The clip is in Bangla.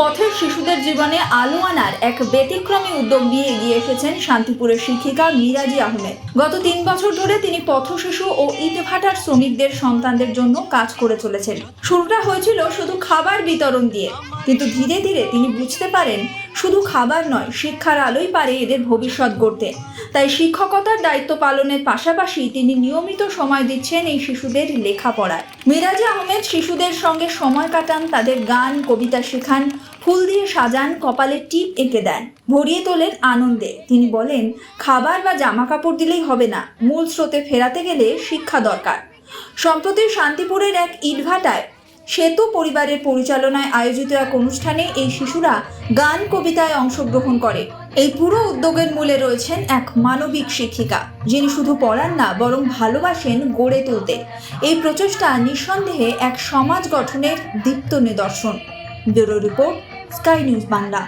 পথের শিশুদের জীবনে আলো আনার এক ব্যতিক্রমী উদ্যোগ নিয়ে এগিয়ে এসেছেন শান্তিপুরের শিক্ষিকা মিরাজি আহমেদ। গত তিন বছর ধরে তিনি পথ শিশু ও ইটভাটার শ্রমিকদের সন্তানদের জন্য কাজ করে চলেছেন। শুরুটা হয়েছিল শুধু খাবার বিতরণ দিয়ে। কিন্তু ধীরে ধীরে তিনি বুঝতে পারেন, শুধু খাবার নয়, শিক্ষার আলোই পারে এদের ভবিষ্যৎ গড়তে। তাই শিক্ষকতার দায়িত্ব পালনের পাশাপাশি তিনি নিয়মিত সময় দিচ্ছেন এই শিশুদের লেখাপড়ায়। মিরাজি আহমেদ শিশুদের সঙ্গে সময় কাটান, তাদের গান, কবিতা শেখান ফুল দিয়ে সাজান, কপালে টিপ এঁকে দেন, ভরিয়ে তোলেন আনন্দে। তিনি বলেন, খাবার বা জামা কাপড় দিলেই হবে না, মূল স্রোতে ফেরাতে গেলে শিক্ষা দরকার। সম্প্রতি শান্তিপুরের এক ইটভাটায় সেতু পরিবারের পরিচালনায় আয়োজিত এক অনুষ্ঠানে এই শিশুরা গান, কবিতায় অংশগ্রহণ করে। এই পুরো উদ্যোগের মূলে রয়েছেন এক মানবিক শিক্ষিকা, যিনি শুধু পড়ান না, বরং ভালোবাসেন গড়ে তুলতে। এই প্রচেষ্টা নিঃসন্দেহে এক সমাজ গঠনের দীপ্ত নিদর্শন। Bureau report Sky News Bangla